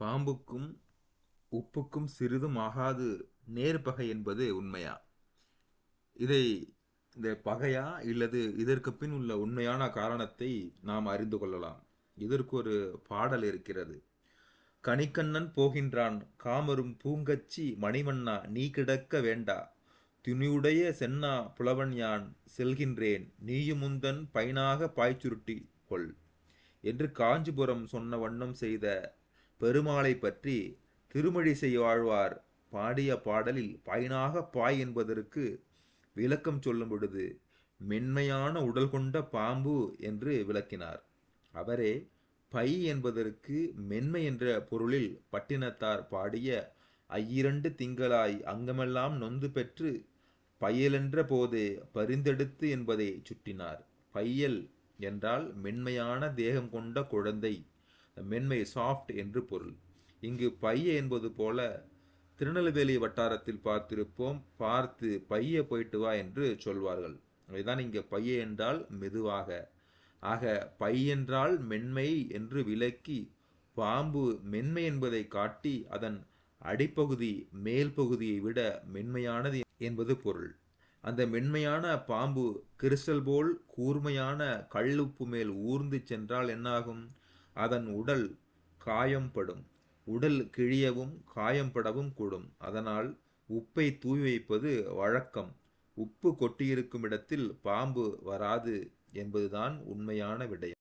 பாம்புக்கும் உப்புக்கும் சிறிதும் ஆகாது. நேர் பகை என்பது உண்மையா? இதை இந்த பகையா இல்லது இதற்கு பின் உள்ள உண்மையான காரணத்தை நாம் அறிந்து கொள்ளலாம். இதற்கு ஒரு பாடல் இருக்கிறது. கணிக்கண்ணன் போகின்றான் காமரும் பூங்கச்சி மணிவண்ணா நீ கிடக்க வேண்டா. துணியுடைய சென்னா புலவன் யான் செல்கின்றேன் நீயுமுந்தன் பயனாக பாய்ச்சுருட்டி கொள். என்று காஞ்சிபுரம் சொன்ன வண்ணம் செய்த பெருமாளை பற்றி திருமழிசை வாழ்வார் பாடிய பாடலில் பயனாக பாய் என்பதற்கு விளக்கம் சொல்லும் பொழுது மென்மையான உடல் கொண்ட பாம்பு என்று விளக்கினார். அவரே பை என்பதற்கு மென்மை என்ற பொருளில் பட்டினத்தார் பாடிய ஐயிரண்டு திங்களாய் அங்கமெல்லாம் நொந்து பெற்று பையலென்ற போது பரிந்தெடுத்து என்பதை சுட்டினார். பையல் என்றால் மென்மையான தேகம் கொண்ட குழந்தை. மென்மை சாஃப்ட் என்று பொருள். இங்கு பைய என்பது போல திருநெல்வேலி வட்டாரத்தில் பார்த்திருப்போம் பார்த்து பைய போயிட்டு வா என்று சொல்வார்கள். அதுதான் இங்கே பைய என்றால் மெதுவாக. ஆக பை என்றால் மென்மை என்று விளக்கி பாம்பு மென்மை என்பதை காட்டி அதன் அடிப்பகுதி மேல் பகுதியை விட மென்மையானது என்பது பொருள். அந்த மென்மையான பாம்பு கிறிஸ்டல் போல் கூர்மையான கல்லுப்பு மேல் ஊர்ந்து சென்றால் என்னாகும்? அதன் உடல் காயம்படும். உடல் கிழியவும் காயம்படவும் கூடும். அதனால் உப்பை தூய் வைப்பது வழக்கம். உப்பு கொட்டியிருக்கும் இடத்தில் பாம்பு வராது என்பதுதான் உண்மையான விடயம்.